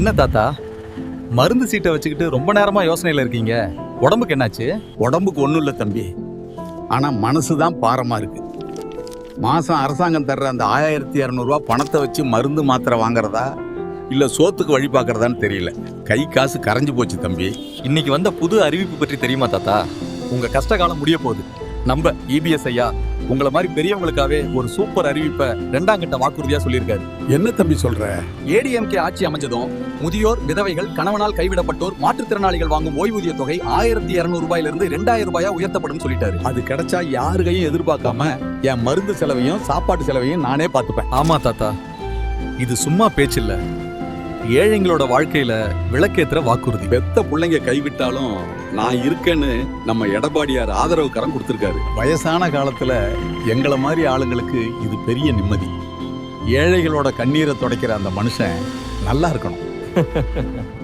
என்ன தாத்தா? மருந்து சீட்டை வச்சுக்கிட்டு ரொம்ப நேரமா யோசனையில இருக்கீங்க. உடம்புக்கு என்னாச்சு? உடம்புக்கு ஒன்றும் இல்லை தம்பி. ஆனால் மனசு தான் பாரமாக இருக்கு. மாதம் அரசாங்கம் தர்ற அந்த ஆயிரத்தி இரநூறுவா பணத்தை வச்சு மருந்து மாத்திரை வாங்குறதா? இல்லை சோத்துக்கு வழி பார்க்கறதான்னு தெரியல. கை காசு கரைஞ்சு போச்சு தம்பி. இன்னைக்கு வந்த புது அறிவிப்பு பற்றி தெரியுமா தாத்தா? உங்க கஷ்ட காலம் முடிய போகுது. நம்ம இபிஎஸ் ஐயா உங்களை மாதிரி பெரியவங்களுக்காவே ஒரு சூப்பர் அறிவிப்பை ரெண்டாம் கட்ட வாக்குறுதியா சொல்லியிருக்காரு. என்ன தம்பி சொல்ற? ஏடிஎம்கே ஆட்சி அமைஞ்சதும் முதியோர் விதவைகள் கணவனால் கைவிடப்பட்டோர் மாற்றுத்திறனாளிகள் வாங்கும் ஓய்வூதிய தொகை ஆயிரத்தி இருநூறு ரூபாயிலிருந்து ரெண்டாயிரம் ரூபாயா உயர்த்தப்படும் சொல்லிட்டாரு. அது கிடைச்சா யாரு கையும் எதிர்பார்க்காம என் மருந்து செலவையும் சாப்பாட்டு செலவையும் நானே பார்த்துப்பேன். ஆமா தாத்தா. இது சும்மா பேச்சில்ல ஏழைங்களோட வாழ்க்கையில விளக்கேத்துற வாக்குறுதி. பெத்த பிள்ளைங்க கைவிட்டாலும் நான் இருக்கேன்னு நம்ம எடப்பாடியார் ஆதரவு கரம் கொடுத்துருக்காரு. வயசான காலத்துல எங்களை மாதிரி ஆளுங்களுக்கு இது பெரிய நிம்மதி. ஏழைகளோட கண்ணீரை துடைக்கிற அந்த மனுஷன் நல்லா இருக்கணும்.